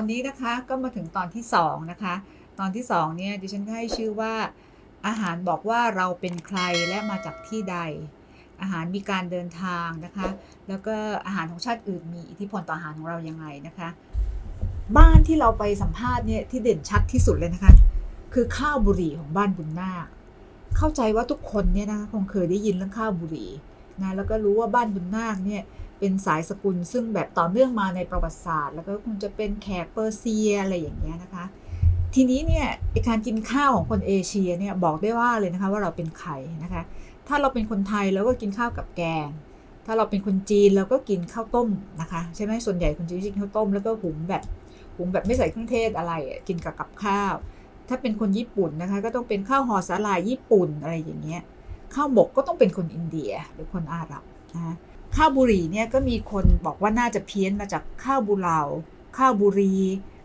อนนี้นะคะก็มาถึงตอนที่2นะคะ ตอนที่2เนี่ยดิฉันให้ชื่อว่า อาหารบอกว่าเราเป็นใครและมาจากที่ใด อาหารมีการเดินทางนะคะ แล้วก็อาหารของชาติอื่นมีอิทธิพลต่ออาหารของเรายังไงนะคะ บ้านที่เราไปสัมภาษณ์เนี่ยที่เด่นชัดที่สุดเลยนะคะ คือข้าวบุหรี่ของบ้านบุญนาคเข้าใจว่าทุกคนเนี่ยนะคะคงเคยได้ยินเรื่องข้าวบุหรี่นะแล้วก็รู้ว่าบ้านบุญนาคเนี่ย เป็นสายสกุลซึ่งแบบต่อเนื่องมาในประวัติศาสตร์ แล้วก็คงจะเป็นแขกเปอร์เซียอะไรอย่างเงี้ยนะคะ ทีนี้เนี่ยการกินข้าวของคนเอเชียเนี่ยบอกได้ว่าเลยนะคะว่าเราเป็นใครนะคะ ถ้าเราเป็นคนไทยเราก็กินข้าวกับแกง ถ้าเราเป็นคนจีนเราก็กินข้าวต้มนะคะใช่ไหมส่วนใหญ่คนจีนกินข้าวต้มแล้วก็หุงแบบหุงแบบไม่ใส่เครื่องเทศอะไรกินกับกับข้าว ถ้าเป็นคนญี่ปุ่นนะคะก็ต้องเป็นข้าวห่อสาหร่ายญี่ปุ่นอะไรอย่างเงี้ยข้าวหมกก็ต้องเป็นคนอินเดียหรือคนอาหรับนะะ ข้าวบุหรี่เนี่ยก็มีคนบอกว่าน่าจะเพี้ยนมาจากข้าวบุเหลาข้าวบุรี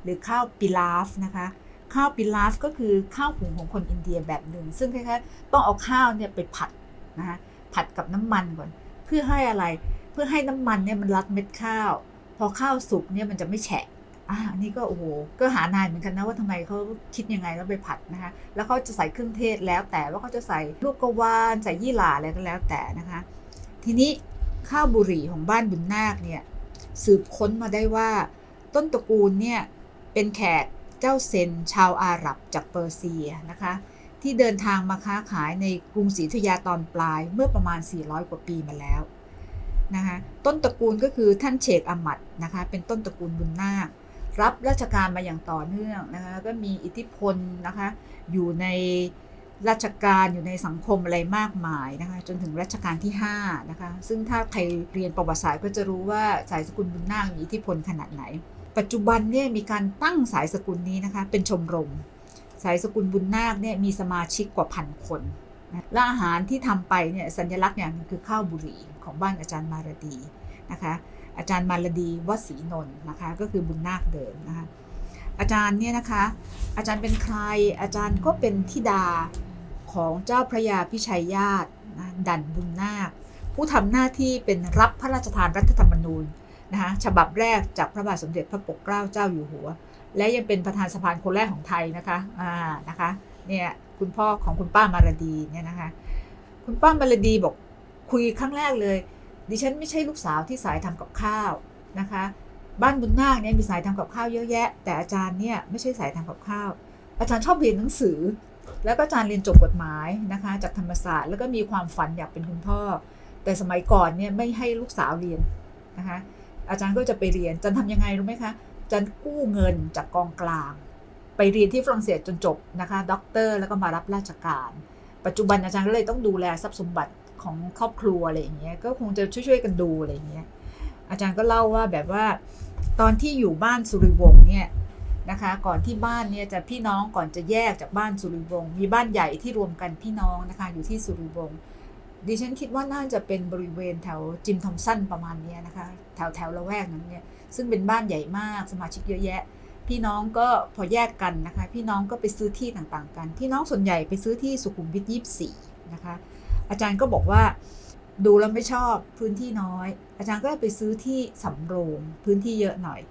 หรือข้าวปิลาฟนะคะข้าวปิลาฟก็คือข้าวหุงของคนอินเดียแบบหนึ่ง ซึ่งคล้ายๆต้องเอาข้าวเนี่ยไปผัดนะคะผัดกับน้ำมันก่อน เพื่อให้อะไรเพื่อให้น้ำมันเนี่ยมันรัดเม็ดข้าว พอข้าวสุกเนี่ยมันจะไม่แฉะอ่าอันนี้ก็โอ้โหก็หานานเหมือนกันนะว่าทำไมเขาคิดยังไงแล้วไปผัดนะคะแล้วเขาจะใส่เครื่องเทศแล้วแต่ว่าเขาจะใส่ลูกกระวานใส่ยี่หร่าอะไรก็แล้วแต่นะคะ ทีนี้ ข้าวบุหรี่ของบ้านบุญนาคเนี่ยสืบค้นมาได้ว่า ต้นตระกูลเนี่ยเป็นแขกเจ้าเซนชาวอาหรับจากเปอร์เซียนะคะที่เดินทางมาค้าขายในกรุงศรีธยาตอนปลายเมื่อประมาณ 400 กว่าปีมาแล้วนะคะต้นตระกูลก็คือท่านเชกอามัดนะคะเป็นต้นตระกูลบุญนาครับราชการมาอย่างต่อเนื่องนะคะก็มีอิทธิพลนะคะอยู่ใน ราชการอยู่ในสังคมอะไรมากมายนะคะจนถึงรัชกาลที่5นะคะซึ่งถ้าใครเรียนประวัติศาสตร์ก็จะรู้ว่าสายสกุลบุญนาคมีอิทธิพลขนาดไหน ปัจจุบันเนี่ยมีการตั้งสายสกุลนี้นะคะเป็นชมรม สายสกุลบุญนาคเนี่ยมีสมาชิกกว่าพันคนนะและอาหารที่ทำไปเนี่ยสัญลักษณ์อย่างนึงคือข้าวบุหรี่ของบ้านอาจารย์มารดีนะคะอาจารย์มารดีวสีนนท์นะคะก็คือบุญนาคเดิมนะคะอาจารย์เนี่ยนะคะอาจารย์เป็นใครอาจารย์ก็เป็นธิดา ของเจ้าพระยาพิชัยญาติดันบุญนาค ผู้ทำหน้าที่เป็นรับพระราชทานรัฐธรรมนูญนะคะฉบับแรกจากพระบาทสมเด็จพระปกเกล้าเจ้าอยู่หัว และยังเป็นประธานสภาคนแรกของไทยนะคะอ่านะคะเนี่ยคุณพ่อของคุณป้ามารดีเนี่ยนะคะคุณป้ามารดีบอกคุยครั้งแรกเลย ดิฉันไม่ใช่ลูกสาวที่สายทำกับข้าวนะคะบ้านบุญนาคเนี่ยมีสายทำกับข้าวเยอะแยะ แต่อาจารย์เนี่ยไม่ใช่สายทำกับข้าว อาจารย์ชอบเรียนหนังสือ แล้วก็อาจารย์เรียนจบกฎหมายนะคะจากธรรมศาสตร์แล้วก็มีความฝันอยากเป็นคุณพ่อ แต่สมัยก่อนเนี่ยไม่ให้ลูกสาวเรียนนะคะอาจารย์ก็จะไปเรียนจารย์ทำยังไงรู้ไหมคะจารย์กู้เงินจากกองกลาง ไปเรียนที่ฝรั่งเศสจนจบนะคะด็อกเตอร์แล้วก็มารับราชการ ปัจจุบันอาจารย์ก็เลยต้องดูแลทรัพย์สมบัติของครอบครัวอะไรอย่างเงี้ยก็คงจะช่วยๆกันดูอะไรอย่างเงี้ยอาจารย์ก็เล่าว่าแบบว่าตอนที่อยู่บ้านสุริวงศ์เนี่ย นะคะ ก่อนที่บ้านเนี่ยจะพี่น้องก่อนจะแยกจากบ้านสุริวงศ์มีบ้านใหญ่ที่รวมกันพี่น้องนะคะ อยู่ที่สุริวงศ์ดิฉันคิดว่าน่าจะเป็นบริเวณแถวจิมทอมสันประมาณนี้นะคะ แถวแถวละแวกนั้นเนี่ยซึ่งเป็นบ้านใหญ่มากสมาชิกเยอะแยะ พี่น้องก็พอแยกกันนะคะ พี่น้องก็ไปซื้อที่ต่างๆ กัน พี่น้องส่วนใหญ่ไปซื้อที่สุขุมวิทยี่สี่นะคะ อาจารย์ก็บอกว่าดูแล้วไม่ชอบพื้นที่น้อย อาจารย์ก็ไปซื้อที่สำโรง พื้นที่เยอะหน่อย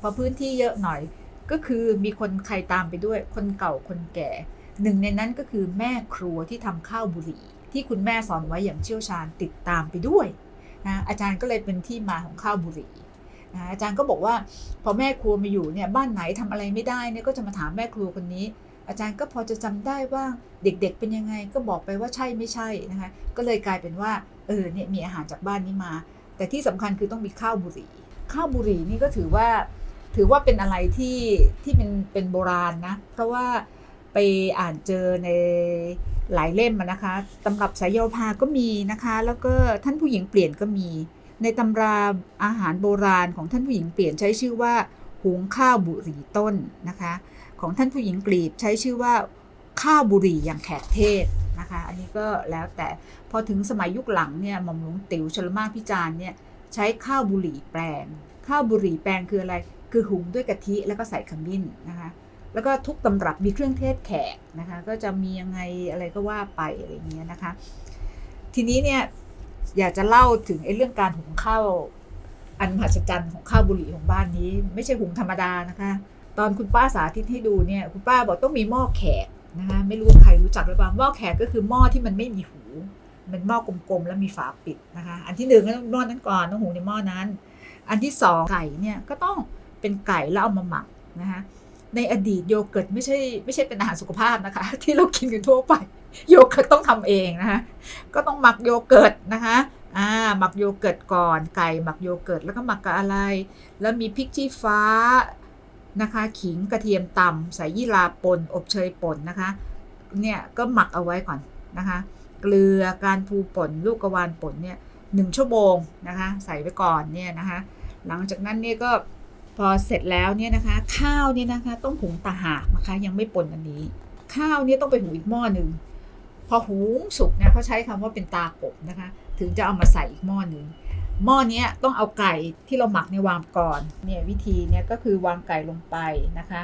พอพื้นที่เยอะหน่อย ก็คือมีคนใครตามไปด้วยคนเก่าคนแก่ หนึ่งในนั้นก็คือแม่ครัวที่ทำข้าวบุหรี่ ที่คุณแม่สอนไว้อย่างเชี่ยวชาญติดตามไปด้วยนะอาจารย์ก็เลยเป็นที่มาของข้าวบุหรี่นะอาจารย์ก็บอกว่าพอแม่ครัวมาอยู่เนี่ยบ้านไหนทำอะไรไม่ได้เนี่ยก็จะมาถามแม่ครัวคนนี้ อาจารย์ก็พอจะจำได้ว่าเด็กๆเป็นยังไงก็บอกไปว่าใช่ไม่ใช่นะคะก็เลยกลายเป็นว่าเออเนี่ยมีอาหารจากบ้านนี้มา แต่ที่สำคัญคือต้องมีข้าวบุหรี่ ข้าวบุหรี่นี่ก็ถือว่า ถือว่าเป็นอะไรที่ที่เป็นเป็นโบราณนะ เพราะว่าไปอ่านเจอในหลายเล่มนะคะตำรับสายโยพาก็มีนะคะ แล้วก็ท่านผู้หญิงเปลี่ยนก็มี ในตำราอาหารโบราณของท่านผู้หญิงเปลี่ยนใช้ชื่อว่าหุงข้าวบุหรี่ต้นนะคะ ของท่านผู้หญิงกรีบใช้ชื่อว่าข้าวบุหรี่อย่างแขกเทศนะคะ อันนี้ก็แล้วแต่พอถึงสมัยยุคหลังเนี่ยหม่อมหลวงติ๋วชลมากพิจารณ์เนี่ยใช้ข้าวบุหรี่แปลง ข้าวบุหรี่แปลงคืออะไร คือหุงด้วยกะทิแล้วก็ใส่ขมิ้นนะคะ แล้วก็ทุกตำรับมีเครื่องเทศแขกนะคะ ก็จะมียังไงอะไรก็ว่าไปอะไรเงี้ยนะคะ ทีนี้เนี่ยอยากจะเล่าถึงไอ้เรื่องการหุงข้าวอันมหัศจรรย์ของข้าวบุหรี่ของบ้านนี้ ไม่ใช่หุงธรรมดานะคะ ตอนคุณป้าสาธิตให้ดูเนี่ยคุณป้าบอกต้องมีหม้อแขกนะคะไม่รู้ใครรู้จักหรือเปล่าหม้อแขกก็คือหม้อที่มันไม่มีหูเป็นหม้อกลมๆแล้วมีฝาปิดนะคะ อันที่หนึ่งก็ต้องหม้อนั้นก่อนต้องหุงในหม้อนั้น อันที่สองไก่เนี่ยก็ต้อง เป็นไก่แล้วเอามาหมักนะคะในอดีตโยเกิร์ตไม่ใช่ไม่ใช่เป็นอาหารสุขภาพนะคะ ที่เรากินกันทั่วไป โยเกิร์ตต้องทำเองนะคะก็ต้องหมักโยเกิร์ตนะคะอ่าหมักโยเกิร์ตก่อนไก่หมักโยเกิร์ตแล้วก็หมักกับอะไร แล้วมีพริกชี้ฟ้านะคะขิงกระเทียมตำใส่ยี่ราปนอบเชยป่นนะคะเนี่ยก็หมักเอาไว้ก่อนนะคะเกลือการพูป่นลูกกระวานป่นเนี่ยหนึ่งชั่วโมงนะคะใส่ไว้ก่อนเนี่ยนะคะหลังจากนั้นเนี่ยก็ พอเสร็จแล้วเนี่ยนะคะ ข้าวเนี่ยนะคะ ต้องหุงตาหากนะคะ ยังไม่ป่นอันนี้ ข้าวเนี่ยต้องไปหุงอีกหม้อหนึ่งพอหุงสุกเนี่ยเขาใช้คำว่าเป็นตากบนะคะ ถึงจะเอามาใส่อีกหม้อหนึ่งหม้อนี้ต้องเอาไก่ที่เราหมักในวางก่อนเนี่ยวิธีเนี่ยก็คือวางไก่ลงไปนะคะ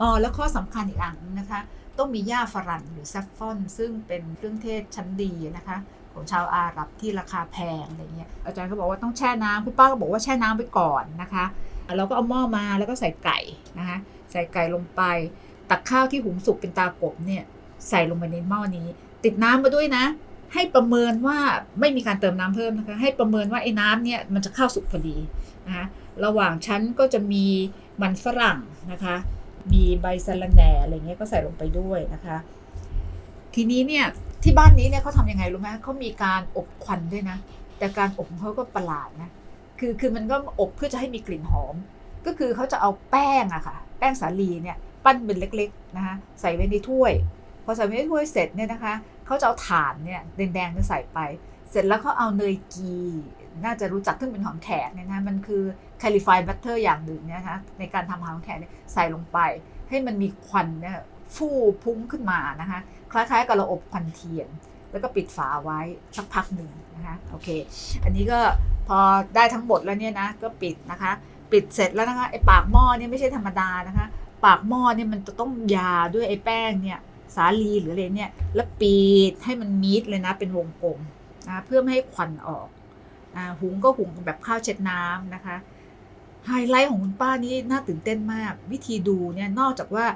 อ๋อแล้วข้อสำคัญอีกอย่างนะคะ ต้องมีหญ้าฝรั่งหรือแซฟฟอน ซึ่งเป็นเครื่องเทศชั้นดีนะคะ ของชาวอาหรับที่ราคาแพงอะไรเงี้ยอาจารย์ก็บอกว่าต้องแช่น้ำคุณป้าก็บอกว่าแช่น้ำไว้ก่อนนะคะ เราก็เอาหม้อมาแล้วก็ใส่ไก่นะคะใส่ไก่ลงไป ตักข้าวที่หุงสุกเป็นตากบเนี่ยใส่ลงไปในหม้อนี้ ติดน้ำมาด้วยนะ ให้ประเมินว่าไม่มีการเติมน้ำเพิ่มนะคะ ให้ประเมินว่าไอ้น้ำเนี่ยมันจะเข้าสุกพอดีนะคะระหว่างชั้นก็จะมีมันฝรั่งนะคะ มีใบสะระแหน่อะไรเงี้ยก็ใส่ลงไปด้วยนะคะ ทีนี้เนี่ยที่บ้านนี้เนี่ยเขาทำยังไงรู้ไหมเขามีการอบควันด้วยนะ แต่การอบเขาก็ประหลาดนะ คือคือมันก็อบเพื่อจะให้มีกลิ่นหอม ก็คือเขาจะเอาแป้งอะค่ะ แป้งสาลีเนี่ยปั้นเป็นเล็กๆนะคะใส่ไว้ในถ้วย พอใส่ไว้ในถ้วยเสร็จเนี่ยนะคะเขาจะเอาถ่านเนี่ยแดงๆจะใส่ไป เสร็จแล้วเขาเอาเนยกีน่าจะรู้จักซึ่งเป็นของแขกเนี่ยนะมันคือค a ลิฟายบัตเตอร์อย่างหนึ่งเนยนะคะในการทำอาหองแขกใส่ลงไป ให้มันมีควันเนี่ยฟู่พุ่งขึ้นมานะคะคล้ายๆกับเราอบควันเทียน แล้วก็ปิดฝาไว้สักพักหนึ่งนะคะโอเค อันนี้ก็พอได้ทั้งหมดแล้วเนี่ยนะก็ปิดนะคะ ปิดเสร็จแล้วนะคะไอ้ปากหม้อเนี่ยไม่ใช่ธรรมดานะคะ ปากหม้อเนี่ยมันจะต้องยาด้วยไอ้แป้งเนี่ยสาลีหรืออะไรเนี่ยแล้วปิดให้มันมิดเลยนะเป็นวงกลมนะเพื่อไม่ให้ควันออกอ่าหุงก็หุงแบบข้าวเช็ดน้ำนะคะไฮไลท์ของคุณป้านี่น่าตื่นเต้นมาก วิธีดูเนี่ยนอกจากว่า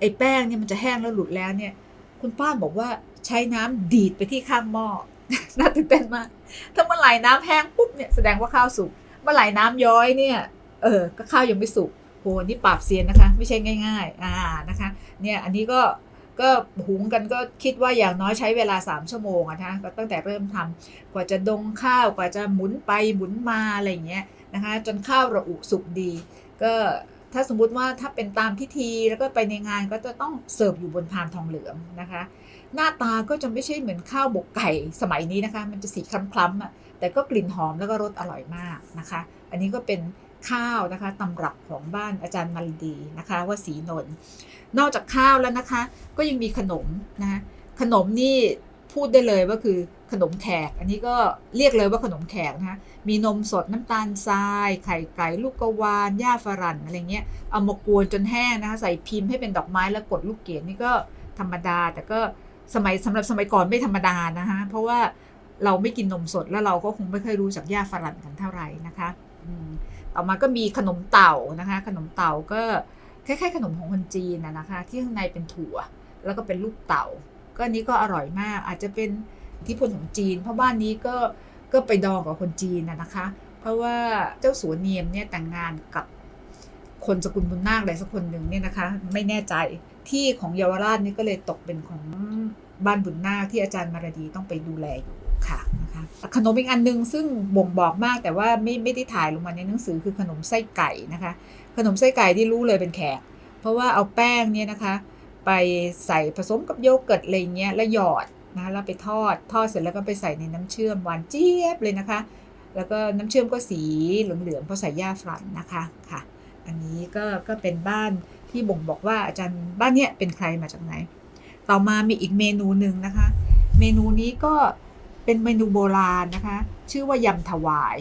ไอ้แป้งเนี่ยมันจะแห้งแล้วหลุดแล้วเนี่ย คุณป้าบอกว่า ใช้น้ำดีดไปที่ข้างหม้อน่าตื่นเต้นมาก ถ้าเมื่อไหร่น้ำแห้งปุ๊บเนี่ยแสดงว่าข้าวสุก เมื่อไหร่น้ำย้อยเนี่ย เออ ก็ข้าวยังไม่สุกโหนี่ปราบเซียนนะคะ ไม่ใช่ง่าย ๆ อ่านะคะ เนี่ยอันนี้ก็ก็หุงกันก็คิดว่าอย่างน้อยใช้เวลา 3 ชั่วโมงอะนะก็ตั้งแต่เริ่มทำกว่าจะดงข้าวกว่าจะหมุนไปหมุนมาอะไรอย่างเงี้ยนะคะจนข้าวระอุสุกดี ก็ถ้าสมมุติว่าถ้าเป็นตามพิธีแล้วก็ไปในงานก็จะต้องเสิร์ฟอยู่บนพานทองเหลืองนะคะ หน้าตาก็จะไม่ใช่เหมือนข้าวบกไก่สมัยนี้นะคะ มันจะสีคล้ำๆอะแต่ก็กลิ่นหอมแล้วก็รสอร่อยมากนะคะ อันนี้ก็เป็นข้าวนะคะตำรับของบ้านอาจารย์มาลดีนะคะ ว่าสีนนท์นอกจากข้าวแล้วนะคะ ก็ยังมีขนมนะะขนมนี่พูดได้เลยว่าคือขนมแขก อันนี้ก็เรียกเลยว่าขนมแขกนะคะมีนมสดน้ำตาลทราย ไข่ไก่ลูกกวานหญ้าฝรั่นอะไรเงี้ยเอามากวนจนแห้งนะคะใส่พิมพ์ให้เป็นดอกไม้แล้วกดลูกเกดนี่ก็ธรรมดาแต่ก็ สมัยสำหรับสมัยก่อนไม่ธรรมดานะคะเพราะว่าเราไม่กินนมสดแล้วเราก็คงไม่เคยรู้จักหญ้าฝรั่นกันเท่าไหร่นะคะต่อมาก็มีขนมเต่านะคะ ขนมเต่าก็คล้ายๆขนมของคนจีนนะคะ ที่ข้างในเป็นถั่ว แล้วก็เป็นลูกเต่า ก็นี้ก็อร่อยมาก อาจจะเป็นทธิพลของจีน เพราะบ้านนี้ก็ก็ไปดองกับคนจีนนะนะคะ เพราะว่าเจ้าสัวเนียมเนี่ยแต่งงานกับคนสกุลบุญนาคอะไรสักคนหนึ่งเนี่ยนะคะ ไม่แน่ใจ ที่ของเยาวราชนี่ก็เลยตกเป็นของบ้านบุญนาคที่อาจารย์มารดีต้องไปดูแลอยู่ค่ะนะคะขนมอีกอันนึงซึ่งบ่งบอกมากแต่ว่าไม่ไม่ได้ถ่ายลงมาในหนังสือคือขนมไส้ไก่นะคะ ขนมไส้ไก่ที่รู้เลยเป็นแขก เพราะว่าเอาแป้งเนี่ยนะคะ ไปใส่ผสมกับโยเกิร์ตอะไรเงี้ยแล้วหยอดนะคะแล้วไปทอดทอดเสร็จแล้วก็ไปใส่ในน้ำเชื่อมหวานเจี๊ยบเลยนะคะ แล้วก็น้ำเชื่อมก็สีเหลืองๆเพราะใส่หญ้าฝรั่นนะคะค่ะ อันนี้ก็ก็เป็นบ้าน ที่บ่งบอกว่าอาจารย์บ้านเนี้ยเป็นใครมาจากไหน ต่อมามีอีกเมนูหนึ่งนะคะ เมนูนี้ก็เป็นเมนูโบราณนะคะ ชื่อว่ายำถวาย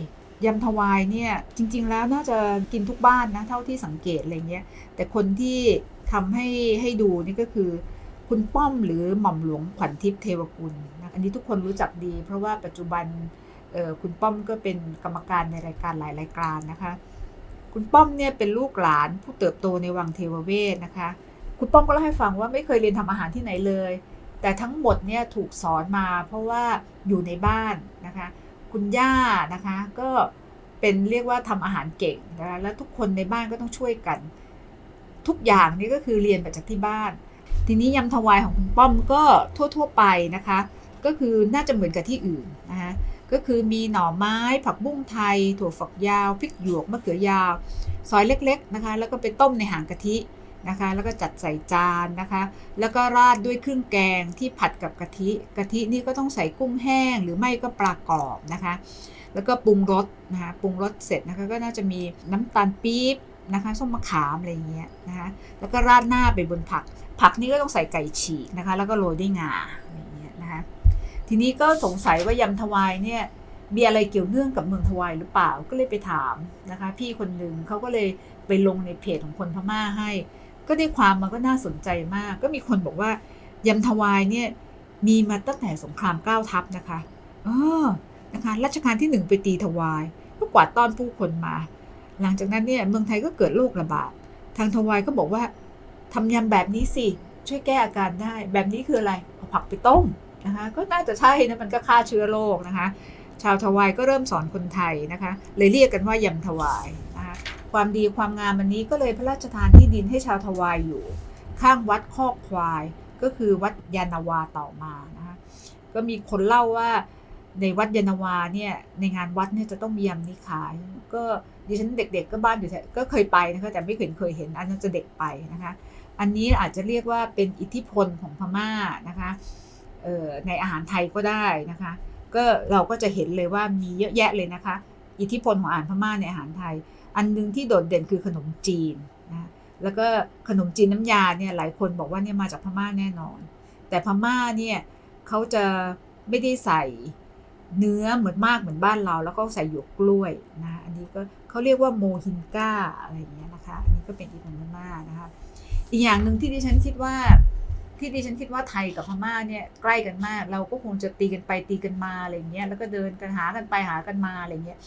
ยำถวายเนี่ยจริง ๆ แล้วน่าจะกินทุกบ้านนะเท่าที่สังเกตอะไรเงี้ยแต่คนที่ทำให้ให้ดูนี่ก็คือ คุณป้อมหรือหม่อมหลวงขวัญทิพย์เทวกุลนะอันนี้ทุกคนรู้จักดี เพราะว่าปัจจุบันคุณป้อมก็เป็นกรรมการในรายการหลายรายการนะคะ คุณป้อมเนี่ยเป็นลูกหลานผู้เติบโตในวังเทวเวศนะคะ คุณป้อมก็เล่าให้ฟังว่าไม่เคยเรียนทำอาหารที่ไหนเลย แต่ทั้งหมดเนี่ยถูกสอนมาเพราะว่าอยู่ในบ้านนะคะ คุณย่านะคะก็เป็นเรียกว่าทำอาหารเก่งนะคะแล้วทุกคนในบ้านก็ต้องช่วยกัน ทุกอย่างนี่ก็คือเรียนมาจากที่บ้าน ทีนี้ยำถวายของคุณป้อมก็ทั่ว ๆ ไปนะคะ ก็คือน่าจะเหมือนกับที่อื่นนะคะ ก็คือมีหน่อไม้ผักบุ้งไทย ถั่วฝักยาวพริกหยวกมะเขือยาว ซอยเล็กๆนะคะ แล้วก็ไปต้มในหางกะทินะคะ แล้วก็จัดใส่จานนะคะ แล้วก็ราดด้วยเครื่องแกงที่ผัดกับกะทิกะทินี่ก็ต้องใส่กุ้งแห้ง หรือไม่ก็ปลากรอบนะคะ แล้วก็ปรุงรสนะคะปรุงรสเสร็จนะคะก็น่าจะมีน้ำตาลปี๊บนะคะส้มมะขามอะไรอย่างเงี้ยนะคะแล้วก็ราดหน้าไปบนผัก ผักนี่ก็ต้องใส่ไก่ฉีกนะคะ แล้วก็โรยด้วยงา ทีนี้ก็สงสัยว่ายำทวายเนี่ยมีอะไรเกี่ยวเนื่องกับเมืองทวายหรือเปล่าก็เลยไปถามนะคะ พี่คนหนึ่งเขาก็เลยไปลงในเพจของคนพม่าให้ ก็ได้ความมันก็น่าสนใจมาก ก็มีคนบอกว่ายำทวายเนี่ยมีมาตั้งแต่สงครามเก้าทัพนะคะเออนะคะรัชกาลที่หนึ่งไปตีทวายก็กวาดต้อนผู้คนมา หลังจากนั้นเนี่ยเมืองไทยก็เกิดโรคระบาดทางทวายก็บอกว่าทำยำแบบนี้สิช่วยแก้อาการได้ แบบนี้คืออะไรเอาผักไปต้ม นะคะก็น่าจะใช่นะมันก็ฆ่าเชื้อโรคนะคะ ชาวทวายก็เริ่มสอนคนไทยนะคะ เลยเรียกกันว่ายำทวายนะคะความดีความงามอันนี้ก็เลยพระราชทานที่ดินให้ชาวทวายอยู่ ข้างวัดคอกควายก็คือวัดยานาวาต่อมานะคะก็มีคนเล่าว่าในวัดยานาวาเนี่ยในงานวัดเนี่ยจะต้องมียำนี้ขาย ก็ดิฉันเด็ก ๆ ก็บ้านอยู่แถวก็เคยไปนะคะแต่ไม่เคยเคยเห็นอันนั้นจะเด็กไปนะคะ อันนี้อาจจะเรียกว่าเป็นอิทธิพลของพม่านะคะ ในอาหารไทยก็ได้นะคะ ก็เราก็จะเห็นเลยว่ามีเยอะแยะเลยนะคะ อิทธิพลของอาหารพม่าในอาหารไทย อันหนึงที่โดดเด่นคือขนมจีนนะแล้วก็ขนมจีนน้ำยาเนี่ยหลายคนบอกว่าเนี่ยมาจากพม่าแน่นอน แต่พม่าเนี่ยเขาจะไม่ได้ใส่เนื้อเหมือนมากเหมือนบ้านเรา แล้วก็ใส่หยวกกล้วยนะอันนี้ก็เขาเรียกว่าโมฮินก้าอะไรอย่างเงี้ยนะคะ อันนี้ก็เป็นอิทธิพลพม่านะคะ อีกอย่างหนึ่งที่ดิฉันคิดว่า ที่ดิฉันคิดว่าไทยกับพม่าเนี่ยใกล้กันมาก เราก็คงจะตีกันไปตีกันมาอะไรเงี้ยแล้วก็เดินกันหากันไปหากันมาอะไรเงี้ย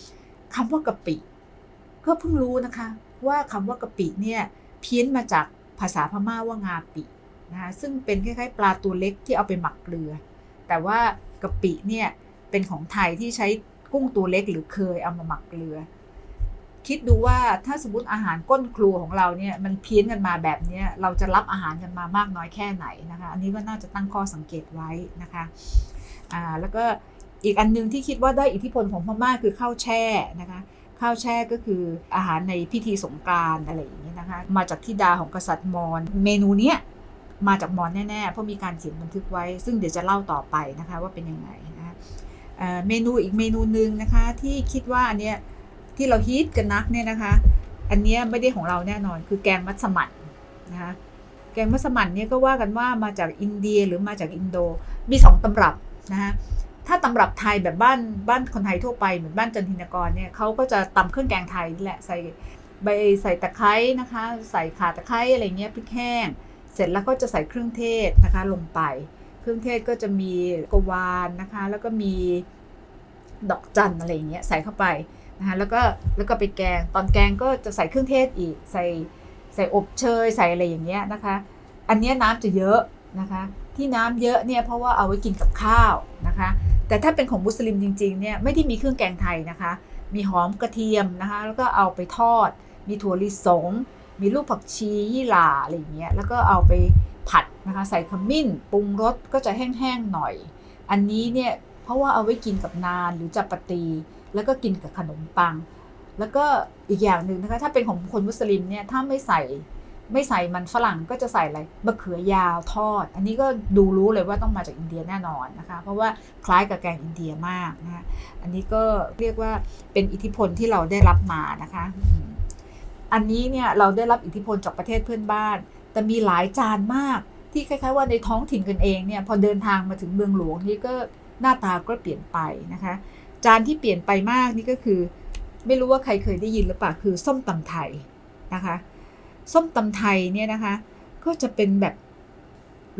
คำว่ากะปิ ก็เพิ่งรู้นะคะ ว่าคำว่ากะปิเนี่ยเพี้ยนมาจากภาษาพม่าว่างาปินะคะซึ่งเป็นคล้ายๆ ปลาตัวเล็กที่เอาไปหมักเกลือ แต่ว่ากะปิเนี่ยเป็นของไทยที่ใช้กุ้งตัวเล็กหรือเคยเอามาหมักเกลือ คิดดูว่าถ้าสมมติอาหารก้นครัวของเราเนี่ยมันเพี้ยนกันมาแบบนี้เราจะรับอาหารกันมามากน้อยแค่ไหนนะคะ อันนี้ก็น่าจะตั้งข้อสังเกตไว้นะคะอ่าแล้วก็อีกอันหนึงที่คิดว่าได้อิทธิพลของพม่าคือข้าวแช่นะคะข้าวแช่ก็คืออาหารในพิธีสงกรานต์อะไรอย่างนี้นะคะ มาจากทิดาของกษัตริย์มอญเมนูเนี้ยมาจากมอญแน่ๆเพราะมีการเขียนบันทึกไว้ ซึ่งเดี๋ยวจะเล่าต่อไปนะคะว่าเป็นยังไงนะะเอ่อเมนูอีกเมนูหนึ่งนะคะที่คิดว่าอันเนี้ย ที่เราฮิตกันนักเนี่ยนะคะ อันนี้ไม่ได้ของเราแน่นอน คือแกงมัสมั่นนะคะแกงมัสมั่นเนี่ยก็ว่ากันว่ามาจากอินเดียหรือมาจากอินโดมีสองตำรับนะคะถ้าตำรับไทยแบบบ้านบ้านคนไทยทั่วไปเหมือนบ้านจันทินกรเนี่ยเขาก็จะตำเครื่องแกงไทยนี่แหละใส่ใบใส่ตะไคร้นะคะ ใส่ข่าตะไคร้อะไรเงี้ยพริกแห้ง เสร็จแล้วก็จะใส่เครื่องเทศนะคะลงไป เครื่องเทศก็จะมีกวานนะคะ แล้วก็มีดอกจันอะไรเงี้ยใส่เข้าไป นะคะแล้วก็แล้วก็ไปแกงตอนแกงก็จะใส่เครื่องเทศอีก ใส่ใส่อบเชยใส่อะไรอย่างเงี้ยนะคะ อันนี้น้ำจะเยอะนะคะ ที่น้ำเยอะเนี่ยเพราะว่าเอาไว้กินกับข้าวนะคะ แต่ถ้าเป็นของมุสลิมจริงๆเนี่ยไม่ได้มีเครื่องแกงไทยนะคะ มีหอมกระเทียมนะคะ แล้วก็เอาไปทอด มีถั่วลิสง มีลูกผักชียี่หร่าอะไรอย่างเงี้ยแล้วก็เอาไปผัดนะคะใส่ขมิ้นปรุงรสก็จะแห้งๆหน่อย อันนี้เนี่ยเพราะว่าเอาไว้กินกับนานหรือจับปตี แล้วก็กินกับขนมปัง แล้วก็อีกอย่างหนึ่งนะคะถ้าเป็นของคนมุสลิมเนี่ยถ้าไม่ใส่ไม่ใส่มันฝรั่งก็จะใส่อะไรมะเขือยาวทอด อันนี้ก็ดูรู้เลยว่าต้องมาจากอินเดียแน่นอนนะคะเพราะว่าคล้ายกับแกงอินเดียมากนะะอันนี้ก็เรียกว่าเป็นอิทธิพลที่เราได้รับมานะคะอันนี้เนี่ยเราได้รับอิทธิพลจากประเทศเพื่อนบ้าน แต่มีหลายจานมากที่คล้ายๆว่าในท้องถิ่นกันเองเนี่ยพอเดินทางมาถึงเมืองหลวงนี่ก็หน้าตาก็เปลี่ยนไปนะคะ จานที่เปลี่ยนไปมากนี่ก็คือ ไม่รู้ว่าใครเคยได้ยินหรือเปล่าคือส้มตำไทยนะคะ ส้มตำไทยเนี่ยนะคะก็จะเป็นแบบ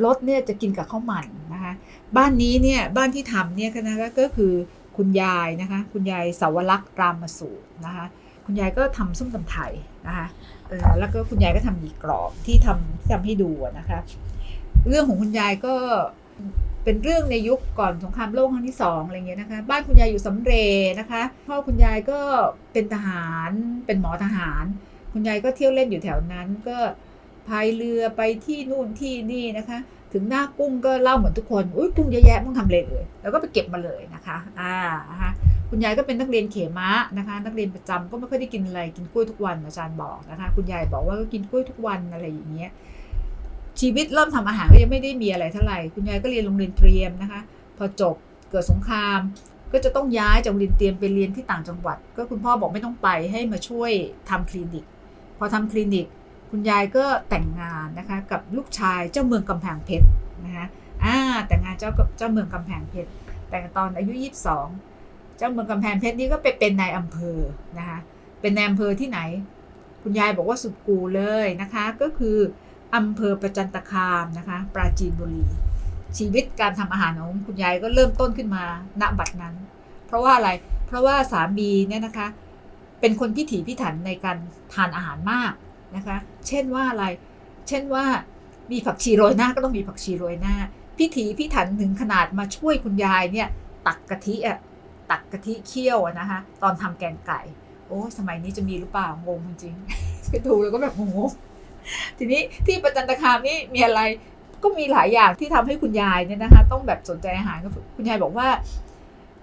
รสเนี่ยจะกินกับข้าวมันนะคะบ้านนี้เนี่ยบ้านที่ทำเนี่ยนะคะก็คือคุณยายนะคะคุณยายสาวรักษ์รามสูตรนะคะคุณยายก็ทำส้มตำไทยนะคะเออแล้วก็คุณยายก็ทำหมี่กรอบที่ทำที่ทำให้ดูนะคะ เรื่องของคุณยายก็ เป็นเรื่องในยุคก่อนสงครามโลกครั้งที่สองอะไรเงี้ยนะคะ บ้านคุณยายอยู่สำเรนะคะพ่อคุณยายก็เป็นทหารเป็นหมอทหาร คุณยายก็เที่ยวเล่นอยู่แถวนั้นก็พายเรือไปที่นู่นที่นี่นะคะ ถึงหน้ากุ้งก็เล่าเหมือนทุกคนอุ้ยกุ้งเยอะแยะต้องทำเลยเลย แล้วก็ไปเก็บมาเลยนะคะอ่านะคะคุณยายก็เป็นนักเรียนเขมะนะคะ นักเรียนประจำก็ไม่ค่อยได้กินอะไรกินกล้วยทุกวันอาจารย์บอกนะคะ คุณยายบอกว่าก็กินกล้วยทุกวันอะไรอย่างเงี้ย ชีวิตเริ่มทำอาหารก็ยังไม่ได้มีอะไรเท่าไหร่ คุณยายก็เรียนโรงเรียนเตรียมนะคะ พอจบเกิดสงคราม ก็จะต้องย้ายจากโรงเรียนเตรียมไปเรียนที่ต่างจังหวัด ก็คุณพ่อบอกไม่ต้องไปให้มาช่วยทำคลินิก พอทำคลินิก คุณยายก็แต่งงานนะคะกับลูกชายเจ้าเมืองกำแพงเพชรนะคะอ่าแต่งงานเจ้ากับเจ้าเมืองกำแพงเพชร แต่งตอนอายุ 22 เจ้าเมืองกำแพงเพชรนี่ก็ไปเป็นนายอำเภอนะคะเป็นนายอำเภอที่ไหน คุณยายบอกว่าสุดกูเลยนะคะก็คือ อำเภอประจันตคามนะคะปราจีนบุรี ชีวิตการทำอาหารของคุณยายก็เริ่มต้นขึ้นมาณบัดนั้น เพราะว่าอะไรเพราะว่าสามีเนี่ยนะคะ เป็นคนพิถีพิถันในการทานอาหารมากนะคะ เช่นว่าอะไร เช่นว่ามีผักชีโรยหน้าก็ต้องมีผักชีโรยหน้า พิถีพิถันถึงขนาดมาช่วยคุณยายเนี่ยตักกะทิอะตักกะทิเคี่ยวอะนะคะตอนทำแกงไก่ โอ้สมัยนี้จะมีหรือเปล่างงจริงๆไปดูแล้วก็แบบงง ทีนี้ที่ประจันตคามนี่มีอะไรก็มีหลายอย่างที่ทำให้คุณยายเนี่ยนะคะ ต้องแบบสนใจอาหารคุณยายบอกว่า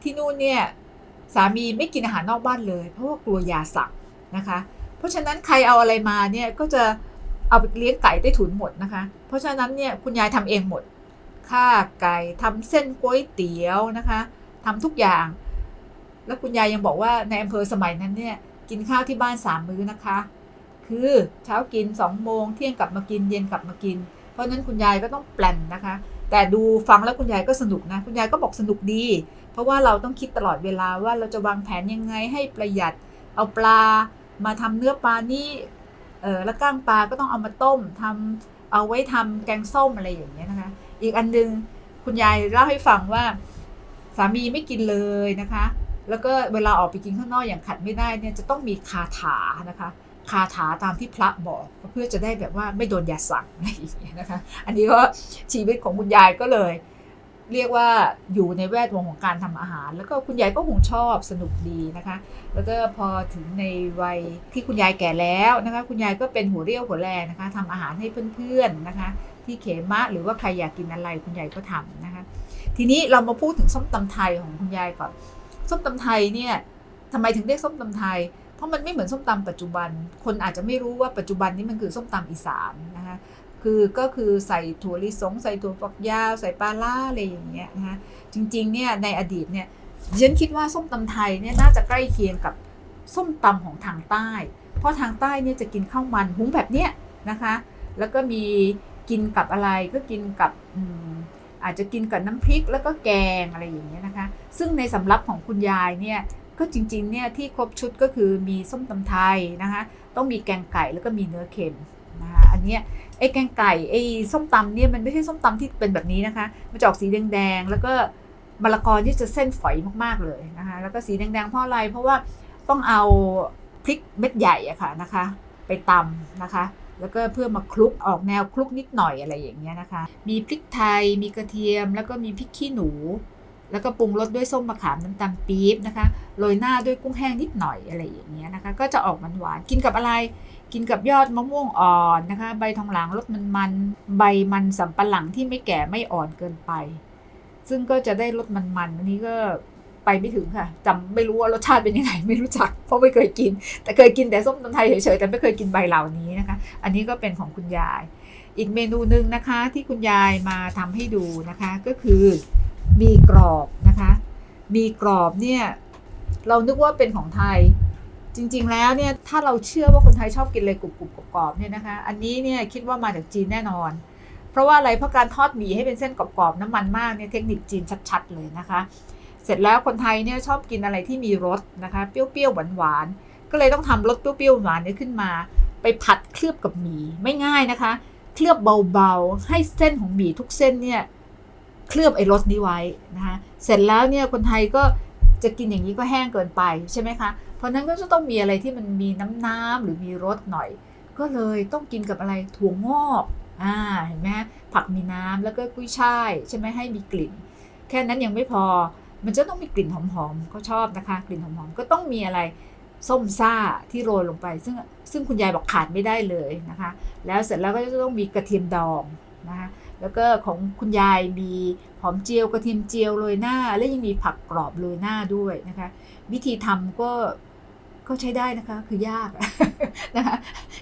ที่นู่นเนี่ยสามีไม่กินอาหารนอกบ้านเลย เพราะว่ากลัวยาสั่งนะคะ เพราะฉะนั้นใครเอาอะไรมาเนี่ยก็จะเอาไปเลี้ยงไก่ได้ถุนหมดนะคะ เพราะฉะนั้นเนี่ยคุณยายทำเองหมดฆ่าไก่ทำเส้นก๋วยเตี๋ยวนะคะทำทุกอย่าง แล้วคุณยายยังบอกว่าในอำเภอสมัยนั้นเนี่ยกินข้าวที่บ้านสามมื้อนะคะ คือเช้ากิน2องโมงเที่ยงกลับมากินเย็นกลับมากิน เพราะฉะนั้นคุณยายก็ต้องแปลนนะคะ แต่ดูฟังแล้วคุณยายก็สนุกนะ คุณยายก็บอกสนุกดี เพราะว่าเราต้องคิดตลอดเวลาว่าเราจะวางแผนยังไงให้ประหยัด เอาปลามาทำเนื้อปลานี่เออแล้วก้างปลาก็ต้องเอามาต้มทำเอาไว้ทำแกงส้มอะไรอย่างเงี้ยนะคะ อีกอันนึงคุณยายเล่าให้ฟังว่าสามีไม่กินเลยนะคะ แล้วก็เวลาออกไปกินข้างนอกอย่างขัดไม่ได้เนี่ยจะต้องมีคาถานะคะ คาถาตามที่พระบอก เพื่อจะได้แบบว่าไม่โดนยาสั่งอะไรอย่างเงี้ยนะคะ อันนี้ก็ชีวิตของคุณยายก็เลย เรียกว่าอยู่ในแวดวงของการทำอาหาร แล้วก็คุณยายก็คงชอบสนุกดีนะคะ แล้วก็พอถึงในวัยที่คุณยายแก่แล้วนะคะ คุณยายก็เป็นหัวเรี่ยวหัวแรงนะคะทำอาหารให้เพื่อนๆนะคะ ที่เขมะหรือว่าใครอยากกินอะไรคุณยายก็ทำนะคะ ทีนี้เรามาพูดถึงส้มตำไทยของคุณยายก่อนส้มตำไทยเนี่ยทำไมถึงเรียกส้มตำไทย เพราะมันไม่เหมือนส้มตำปัจจุบัน คนอาจจะไม่รู้ว่าปัจจุบันนี้มันคือส้มตำอีสานนะคะคือก็คือใส่ถั่วลิสง ใส่ถั่วฝักยาว ใส่ปลาล่าอะไรอย่างเงี้ยนะคะจริงๆเนี่ยในอดีตเนี่ยฉันคิดว่าส้มตำไทยเนี่ยน่าจะใกล้เคียงกับส้มตำของทางใต้ เพราะทางใต้เนี่ยจะกินข้าวมันหุงแบบเนี้ยนะคะ แล้วก็มีกินกับอะไรก็กินกับอืมอาจจะกินกับน้ำพริกแล้วก็แกงอะไรอย่างเงี้ยนะคะ ซึ่งในสำรับของคุณยายเนี่ย ก็จริงๆเนี่ยที่ครบชุดก็คือมีส้มตำไทยนะคะต้องมีแกงไก่แล้วก็มีเนื้อเค็มนะคะอันเนี้ยไอ้แกงไก่ไอ้ส้มตำเนี่ยมันไม่ใช่ส้มตำที่เป็นแบบนี้นะคะมันจะออกสีแดงๆแล้วก็มะละกอที่จะเส้นฝอยมากๆเลยนะคะแล้วก็สีแดงๆเพราะอะไรเพราะว่าต้องเอาพริกเม็ดใหญ่อะค่ะนะคะ ไปตำนะคะ แล้วก็เพื่อมาคลุกออกแนวคลุกนิดหน่อยอะไรอย่างเงี้ยนะคะ มีพริกไทยมีกระเทียมแล้วก็มีพริกขี้หนู แล้วก็ปรุงรสด้วยส้มมะขามน้ำตาลปี๊บนะคะ โรยหน้าด้วยกุ้งแห้งนิดหน่อยอะไรอย่างเงี้ยนะคะ ก็จะออกมันหวานกินกับอะไร กินกับยอดมะม่วงอ่อนนะคะ ใบทองหลางรสมันมันๆใบมันสำปะหลังที่ไม่แก่ไม่อ่อนเกินไป ซึ่งก็จะได้รสมันมันๆอันนี้ก็ไปไม่ถึงค่ะจำไม่รู้ว่ารสชาติเป็นยังไงไม่รู้จัก เพราะไม่เคยกิน แต่เคยกินแต่ส้มตำไทยเฉยๆแต่ไม่เคยกินใบเหล่านี้นะคะ อันนี้ก็เป็นของคุณยาย อีกเมนูหนึ่งนะคะที่คุณยายมาทำให้ดูนะคะก็คือ มีกรอบนะคะ มีกรอบเนี่ยเรานึกว่าเป็นของไทย จริงๆแล้วเนี่ยถ้าเราเชื่อว่าคนไทยชอบกินอะไรกรุบๆกรอบๆเนี่ยนะคะอันนี้เนี่ยคิดว่ามาจากจีนแน่นอน เพราะว่าอะไรเพราะการทอดหมี่ให้เป็นเส้นกรอบๆน้ำมันมากเนี่ยเทคนิคจีนชัด ๆ เลยนะคะ เสร็จแล้วคนไทยเนี่ยชอบกินอะไรที่มีรสนะคะเปรี้ยวๆหวานๆก็เลยต้องทำรสเปรี้ยวๆหวานนี้ขึ้นมา ไปผัดเคลือบกับหมี่ไม่ง่ายนะคะ เคลือบเบาๆ ให้เส้นของหมี่ทุกเส้นเนี่ย เคลือบไอ้รสนี้ไว้นะคะเสร็จแล้วเนี่ยคนไทยก็จะกินอย่างนี้ก็แห้งเกินไปใช่ไหมคะ เพราะนั้นก็จะต้องมีอะไรที่มันมีน้ำน้ำหรือมีรสหน่อย ก็เลยต้องกินกับอะไรถั่วงอกอ่าเห็นไหมผักมีน้ำแล้วก็กุ้ยช่ายใช่ไหมให้มีกลิ่น แค่นั้นยังไม่พอมันจะต้องมีกลิ่นหอมๆก็ชอบนะคะ กลิ่นหอมๆก็ต้องมีอะไรส้มซ่าที่โรยลงไป ซึ่งซึ่งคุณยายบอกขาดไม่ได้เลยนะคะ แล้วเสร็จแล้วก็จะต้องมีกระเทียมดองนะคะ แล้วก็ของคุณยายมีหอมเจียวกระเทียมเจียวโรยหน้า และยังมีผักกรอบโรยหน้าด้วยนะคะ วิธีทำก็ก็ใช้ได้นะคะ คือยากนะคะ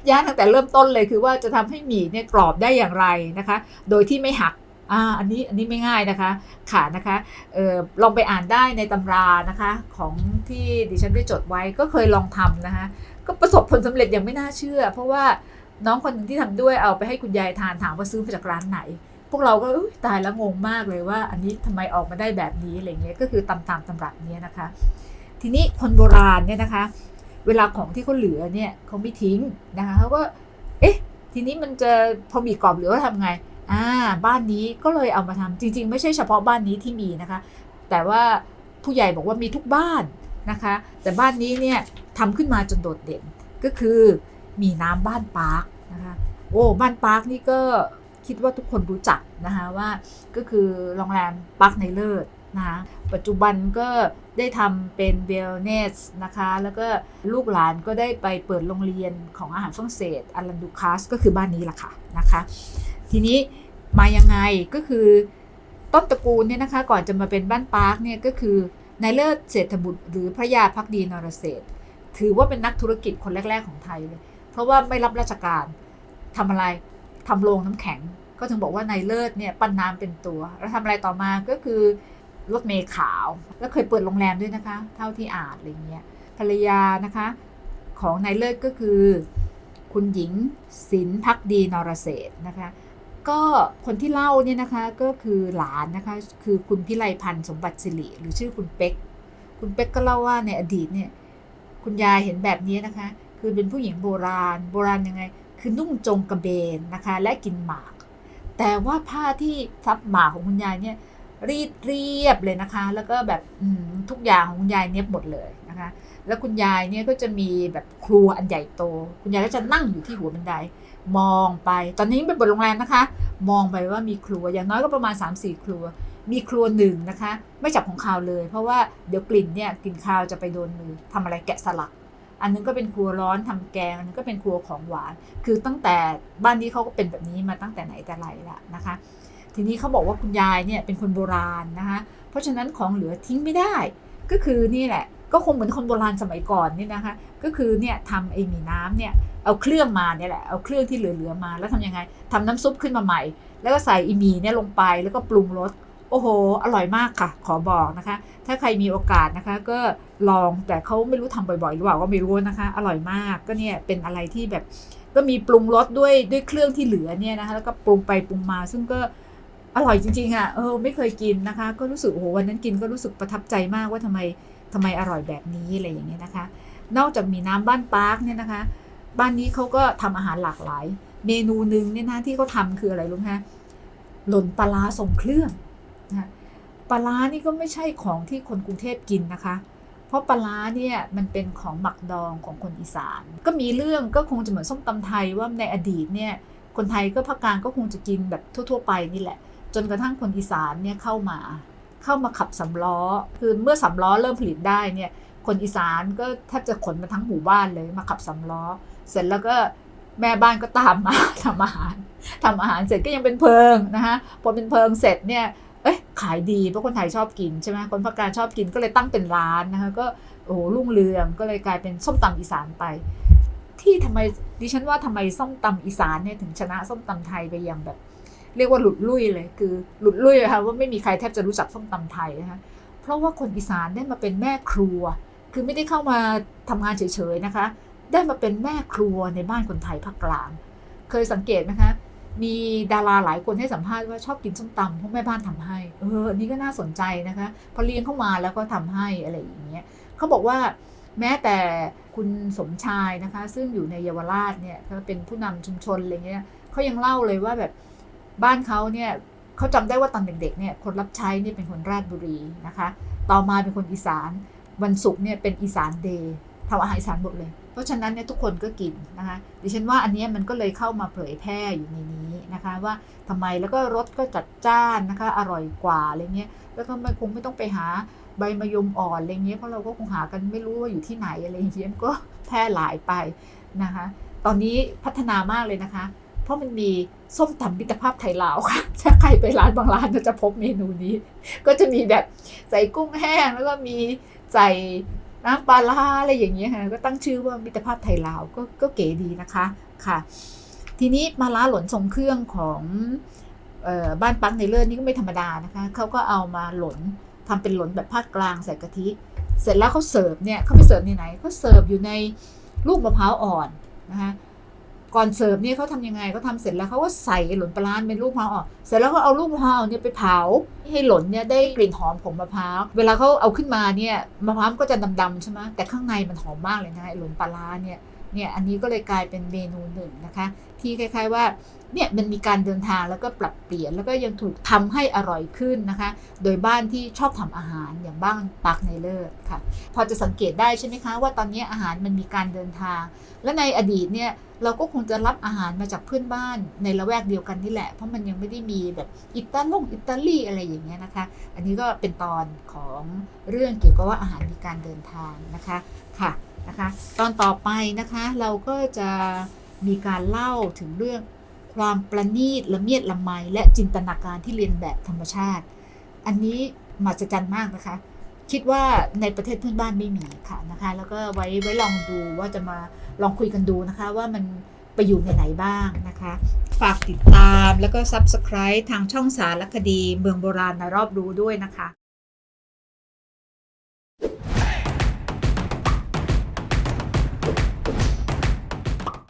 ยากตั้งแต่เริ่มต้นเลยคือว่าจะทำให้หมี่เนี่ยกรอบได้อย่างไรนะคะ โดยที่ไม่หักอ่าอันนี้อันนี้ไม่ง่ายนะคะขาดนะคะเออลองไปอ่านได้ในตำรานะคะ ของที่ดิฉันได้จดไว้ก็เคยลองทำนะคะ ก็ประสบผลสำเร็จอย่างไม่น่าเชื่อ เพราะว่าน้องคนหนึ่งที่ทำด้วยเอาไปให้คุณยายทานถามว่าซื้อมาจากร้านไหน พวกเราก็ตายแล้วงงมากเลยว่า อันนี้ทำไมออกมาได้แบบนี้อะไรเงี้ยก็คือตำตามตำรับเนี้ยนะคะ ทีนี้คนโบราณเนี่ยนะคะ เวลาของที่เขาเหลือเนี่ยเขาไม่ทิ้งนะคะเขาก็เอ๊ะทีนี้มันจะพอมีกรอบเหลือก็ทำไงอ่าบ้านนี้ก็เลยเอามาทำจริง ๆ ไม่ใช่เฉพาะบ้านนี้ที่มีนะคะ แต่ว่าผู้ใหญ่บอกว่ามีทุกบ้านนะคะ แต่บ้านนี้เนี่ยทำขึ้นมาจนโดดเด่นก็คือมีน้ำบ้านปาร์คนะคะโอ้บ้านปาร์คนี่ก็ คิดว่าทุกคนรู้จักนะคะว่าก็คือโรงแรมปาร์คในเลิศนะคะปัจจุบันก็ได้ทำเป็นเวลเนสนะคะ แล้วก็ลูกหลานก็ได้ไปเปิดโรงเรียนของอาหารฝรั่งเศสอลันดูคาสก็คือบ้านนี้แหละค่ะนะคะ ทีนี้มายังไงก็คือต้นตระกูลเนี่ยนะคะ ก่อนจะมาเป็นบ้านปาร์คเนี่ยก็คือนายเลิศเศรษฐบุตรหรือพระยาพักดีนรเศษถือว่าเป็นนักธุรกิจคนแรก ๆ ของไทยเลยเพราะว่าไม่รับราชการทำอะไร ทำโรงน้ำแข็ง ก็ถึงบอกว่านายเลิศเนี่ยปั้นน้ำเป็นตัว แล้วทำอะไรต่อมาก็คือรถเมล์ขาว แล้วเคยเปิดโรงแรมด้วยนะคะ เท่าที่อ่านอะไรเงี้ยภรรยานะคะ ของนายเลิศก็คือ คุณหญิงศิลพักดีนรเศษนะคะ ก็คนที่เล่าเนี่ยนะคะก็คือหลานนะคะ คือคุณพิไลพันธ์สมบัติสิริหรือชื่อคุณเป๊กคุณเป๊กก็เล่าว่าในอดีตเนี่ยคุณยายเห็นแบบนี้นะคะ คือเป็นผู้หญิงโบราณ โบราณยังไง คือนุ่งจงกระเบนนะคะ และกินหมาก แต่ว่าผ้าที่ซับหมากของคุณยายเนี่ยรีดเรียบเลยนะคะ แล้วก็แบบทุกอย่างของคุณยายเนียหมดเลยนะคะ แล้วคุณยายเนี่ยก็จะมีแบบครัวอันใหญ่โต คุณยายก็จะนั่งอยู่ที่หัวบันได มองไป ตอนนี้เป็นบนโรงแรมนะคะ มองไปว่ามีครัวอย่างน้อยก็ประมาณ 3-4 ครัว มีครัวหนึ่งนะคะ ไม่จับของคาวเลย เพราะว่าเดี๋ยวกลิ่นเนี่ยกลิ่นคาวจะไปโดนมือทำอะไรแกะสลัก อันนึงก็เป็นครัวร้อนทำแกง อันนึงก็เป็นครัวของหวาน คือตั้งแต่บ้านนี้เขาก็เป็นแบบนี้มาตั้งแต่ไหนแต่ไรละนะคะ ทีนี้เขาบอกว่าคุณยายเนี่ยเป็นคนโบราณนะคะ เพราะฉะนั้นของเหลือทิ้งไม่ได้ ก็คือนี่แหละ ก็คงเหมือนคนโบราณสมัยก่อนนี่นะคะ ก็คือเนี่ยทำไอ้หมี่น้ำเนี่ยเอาเครื่องมาเนี่ยแหละ เอาเครื่องที่เหลือๆมา แล้วทำยังไงทำน้ำซุปขึ้นมาใหม่ แล้วก็ใส่อีหมี่เนี่ยลงไป แล้วก็ปรุงรส โอ้โห อร่อยมากค่ะ ขอบอกนะคะ ถ้าใครมีโอกาสนะคะ ก็ลองแต่เขาไม่รู้ทำบ่อยๆ หรือเปล่าก็ไม่รู้นะคะ อร่อยมากก็เนี่ยเป็นอะไรที่แบบ ก็มีปรุงรสด้วยด้วยเครื่องที่เหลือเนี่ยนะคะ แล้วก็ปรุงไปปรุงมา ซึ่งก็อร่อยจริงๆอะเออไม่เคยกินนะคะ ก็รู้สึกโอ้โหวันนั้นกินก็รู้สึกประทับใจมากว่าทำไมทำไมอร่อยแบบนี้อะไรอย่างเงี้ยนะคะ นอกจากมีน้ำบ้านปาร์คเนี่ยนะคะ บ้านนี้เขาก็ทำอาหารหลากหลาย เมนูหนึ่งเนี่ยนะที่เขาทำคืออะไรรู้ไหมคะหล่นปลาทรงเครื่อง ปลาร้านี่ก็ไม่ใช่ของที่คนกรุงเทพกินนะคะ เพราะปลาร้าเนี่ยมันเป็นของหมักดองของคนอีสาน ก็มีเรื่องก็คงจะเหมือนส้มตำไทยว่าในอดีตเนี่ยคนไทยก็ภาคกลางก็คงจะกินแบบทั่ว ๆ ไปนี่แหละ จนกระทั่งคนอีสานเนี่ยเข้ามา เข้ามาขับสำล้อ คือเมื่อสำล้อเริ่มผลิตได้เนี่ยคนอีสานก็แทบจะขนมาทั้งหมู่บ้านเลยมาขับสำล้อ เสร็จแล้วก็แม่บ้านก็ตามมาทำอาหารทำอาหารเสร็จก็ยังเป็นเพลิงนะคะพอเป็นเพลิงเสร็จเนี่ย เอ้ยขายดีเพราะคนไทยชอบกินใช่ไหมคนภาคกลางชอบกินก็เลยตั้งเป็นร้านนะคะก็โอ้โหรุ่งเรืองก็เลยกลายเป็นส้มตำอีสานไป ที่ทำไมดิฉันว่าทำไมส้มตำอีสานเนี่ยถึงชนะส้มตำไทยไปอย่างแบบ เรียกว่าหลุดลุ่ยเลยคือหลุดลุ่ยเลยค่ะว่าไม่มีใครแทบจะรู้จักส้มตำไทยนะคะเพราะว่าคนอีสานได้มาเป็นแม่ครัว คือไม่ได้เข้ามาทำงานเฉยๆนะคะ ได้มาเป็นแม่ครัวในบ้านคนไทยภาคกลาง เคยสังเกตไหมคะ มีดาราหลายคนให้สัมภาษณ์ว่าชอบกินส้มตำเพราะแม่บ้านทำให้ เออนนี้ก็น่าสนใจนะคะ พอเลี้ยงเข้ามาแล้วก็ทำให้อะไรอย่างเงี้ยเขาบอกว่าแม้แต่คุณสมชายนะคะ ซึ่งอยู่ในเยาวราชเนี่ยเขาเป็นผู้นำชุมชนอะไรเงี้ยเขายังเล่าเลยว่าแบบบ้านเขาเนี่ยเขาจำได้ว่าตอนเด็กๆเนี่ยคนรับใช้เนี่ยเป็นคนราชบุรีนะคะ ต่อมาเป็นคนอีสานวันศุกร์เนี่ยเป็นอีสานเดย์ทำอาหารอีสานหมดเลย ราะฉะนั้นเนี่ยทุกคนก็กินนะคะดิฉันว่าอันนี้มันก็เลยเข้ามาเผยแพร่อยู่ในนี้นะคะว่าทำไมแล้วก็รสก็จัดจ้านนะคะอร่อยกว่าอะไรเงี้ยแล้วก็ไม่คงไม่ต้องไปหาใบมะยมอ่อนอะไรเงี้ยเพราะเราก็คงหากันไม่รู้ว่าอยู่ที่ไหนอะไรเงี้ยมันก็แพร่หลายไปนะคะ ตอนนี้พัฒนามากเลยนะคะ เพราะมันมีส้มตำมิตรภาพไทยลาวค่ะ ถ้าใครไปร้านบางร้านก็จะพบเมนูนี้ ก็จะมีแบบใส่กุ้งแห้งแล้วก็มีใส่ น้ำปลาร้าอะไรอย่างเงี้ยค่ะก็ตั้งชื่อว่ามิตรภาพไทยลาวก็ก็เก๋ดีนะคะค่ะ ทีนี้มาล้าหล่นทรงเครื่องของออบ้านปังในเลิศนี่ก็ไม่ธรรมดานะคะเขาก็เอามาหล่นทำเป็นหล่นแบบภาคกลางใส่กะทิ เสร็จแล้วเขาเสิร์ฟเนี่ยเขาไปเสิร์ฟที่ไหนเขาเสิร์ฟอยู่ในลูกมะพร้าวอ่อนนะคะ ก่อนเสิร์ฟนี่เขาทำยังไงเขาทำเสร็จแล้วเขาก็ใส่หลนปลาร้าเป็นลูกมะพร้าวออกเสร็จแล้วก็เอาลูกมะพร้าวเนี่ยไปเผาให้หลนเนี่ยได้กลิ่นหอมของมะพร้าวเวลาเขาเอาขึ้นมาเนี่ยมะพร้าวก็จะดำๆใช่ไหมแต่ข้างในมันหอมมากเลยนะไอ้หลนปลาร้าเนี่ย เนี่ยอันนี้ก็เลยกลายเป็นเมนูหนึ่งนะคะ ที่คล้าย ๆว่าเนี่ยมันมีการเดินทางแล้วก็ปรับเปลี่ยนแล้วก็ยังถูกทำให้อร่อยขึ้นนะคะ โดยบ้านที่ชอบทำอาหารอย่างบ้านปักในเลิศค่ะ พอจะสังเกตได้ใช่ไหมคะว่าตอนนี้อาหารมันมีการเดินทาง และในอดีตเนี่ยเราก็คงจะรับอาหารมาจากเพื่อนบ้านในละแวกเดียวกันนี่แหละ เพราะมันยังไม่ได้มีแบบอิตาลงอิตาลีอะไรอย่างเงี้ยนะคะ อันนี้ก็เป็นตอนของเรื่องเกี่ยวกับว่าอาหารมีการเดินทางนะคะค่ะ นะคะ ตอนต่อไปนะคะเราก็จะมีการเล่าถึงเรื่องความประณีตละเมียดละไมและจินตนาการที่เรียนแบบธรรมชาติ อันนี้มหัศจรรย์มากนะคะ คิดว่าในประเทศเพื่อนบ้านไม่มีค่ะนะคะ แล้วก็ไว้ไว้ลองดูว่าจะมาลองคุยกันดูนะคะ ว่ามันไปอยู่ในไหนบ้างนะคะ ฝากติดตามแล้วก็ Subscribe ทางช่องสารคดี เมืองโบราณนรอบรู้ด้วยนะคะ